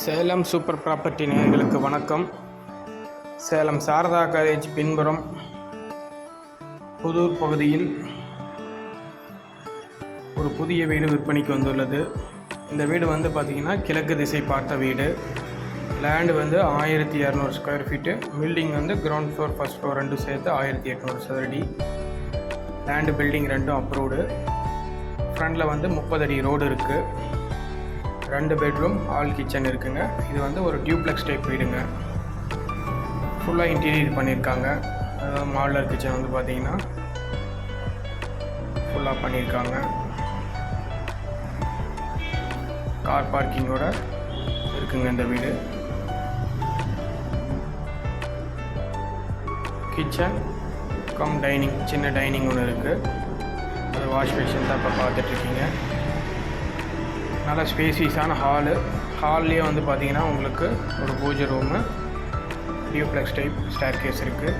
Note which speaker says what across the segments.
Speaker 1: Salem super property நேர்களுக்கு வணக்கம். Salem Saradha college பின்புறம் புதூர் பகுதியில் ஒரு புதிய வீடு விற்பனைக்கு வந்துள்ளது. இந்த வீடு வந்து பார்த்திங்கன்னா கிழக்கு திசை பார்த்த வீடு. லேண்டு வந்து ஆயிரத்தி இரநூறு ஸ்கொயர் ஃபீட்டு பில்டிங் வந்து கிரவுண்ட் ஃப்ளோர் ஃபஸ்ட் ஃப்ளோர் ரெண்டும் சேர்த்து ஆயிரத்தி எட்நூறு சதுரடி லேண்டு பில்டிங் ரெண்டும் அப்ரூவ்டு ஃப்ரண்டில் வந்து முப்பது அடி ரோடு இருக்குது ரெண்டு பெட்ரூம் ஆல் கிச்சன் இருக்குங்க. இது வந்து ஒரு டியூப்ளெக்ஸ் டைப் வீடுங்க. ஃபுல்லாக இன்டீரியர் பண்ணியிருக்காங்க. அதாவது மாடலர் கிச்சன் வந்து பார்த்தீங்கன்னா ஃபுல்லாக பண்ணியிருக்காங்க. கார் பார்க்கிங்கோட இருக்குங்க இந்த வீடு. கிச்சன் கம் டைனிங் சின்ன டைனிங் ஒன்று இருக்குது அது வாஷ் பேஷன் தான் இப்போ பார்த்துட்ருக்கீங்க நல்ல ஸ்பேசியஸான ஹாலு ஹால்லேயே வந்து பார்த்தீங்கன்னா உங்களுக்கு ஒரு பூஜை room duplex type staircase இருக்குது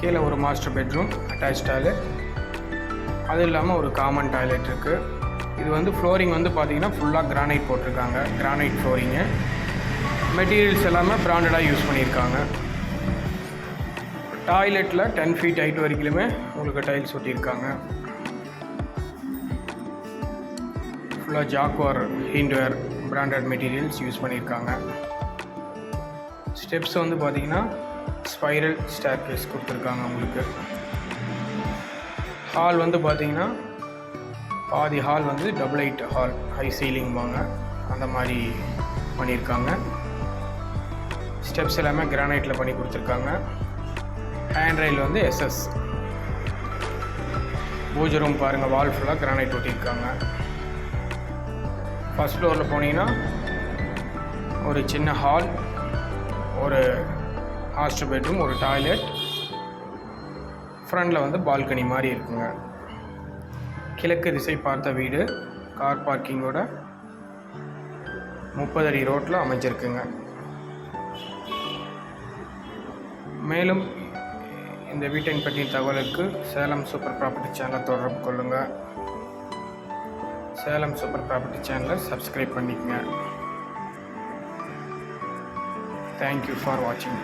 Speaker 1: கீழே ஒரு மாஸ்டர் பெட்ரூம் அட்டாச் டாய்லெட் அது இல்லாமல் ஒரு காமன் டாய்லெட் இருக்குது இது வந்து ஃப்ளோரிங் வந்து பார்த்தீங்கன்னா ஃபுல்லாக கிரானைட் போட்டிருக்காங்க. கிரானைட் ஃப்ளோரிங்கு மெட்டீரியல்ஸ் எல்லாமே பிராண்டடாக யூஸ் பண்ணியிருக்காங்க. டாய்லெட்டில் டென் ஃபீட் ஹைட் வரைக்குமே உங்களுக்கு டைல்ஸ் ஒட்டியிருக்காங்க. ஃபுல்லாக Jaquar Hindware branded materials use பண்ணியிருக்காங்க ஸ்டெப்ஸ் வந்து பார்த்தீங்கன்னா ஸ்பைரல் ஸ்டேர் கேஸ் கொடுத்துருக்காங்க உங்களுக்கு. ஹால் வந்து பார்த்தீங்கன்னா பாதி ஹால் வந்து double eight hall high ceiling வாங்க. அந்த மாதிரி பண்ணியிருக்காங்க ஸ்டெப்ஸ் எல்லாமே கிரானைட்டில் பண்ணி கொடுத்துருக்காங்க. ஹேண்ட் ரயில் வந்து எஸ்எஸ் பூஜை ரூம் பாருங்கள் வால் ஃபுல்லாக கிரானைட் ஒட்டியிருக்காங்க ஃபஸ்ட் ஃப்ளோரில் போனீங்கன்னா ஒரு சின்ன ஹால் ஒரு மாஸ்டர் பெட்ரூம் ஒரு டாய்லெட் ஃப்ரண்டில் வந்து பால்கனி மாதிரி இருக்குங்க. கிழக்கு திசை பார்த்த வீடு கார் பார்க்கிங்கோட முப்பது அடி ரோட்டில் அமைஞ்சிருக்குங்க. மேலும் இந்த வீட்டின் பற்றிய தகவலுக்கு சேலம் சூப்பர் ப்ராப்பர்ட்டி சேனலை தொடர்பு கொள்ளுங்கள் சேலம் சூப்பர் ப்ராப்பர்ட்டி சேனலை சப்ஸ்கிரைப் பண்ணிக்கங்க. தேங்க்யூ ஃபார் வாட்சிங்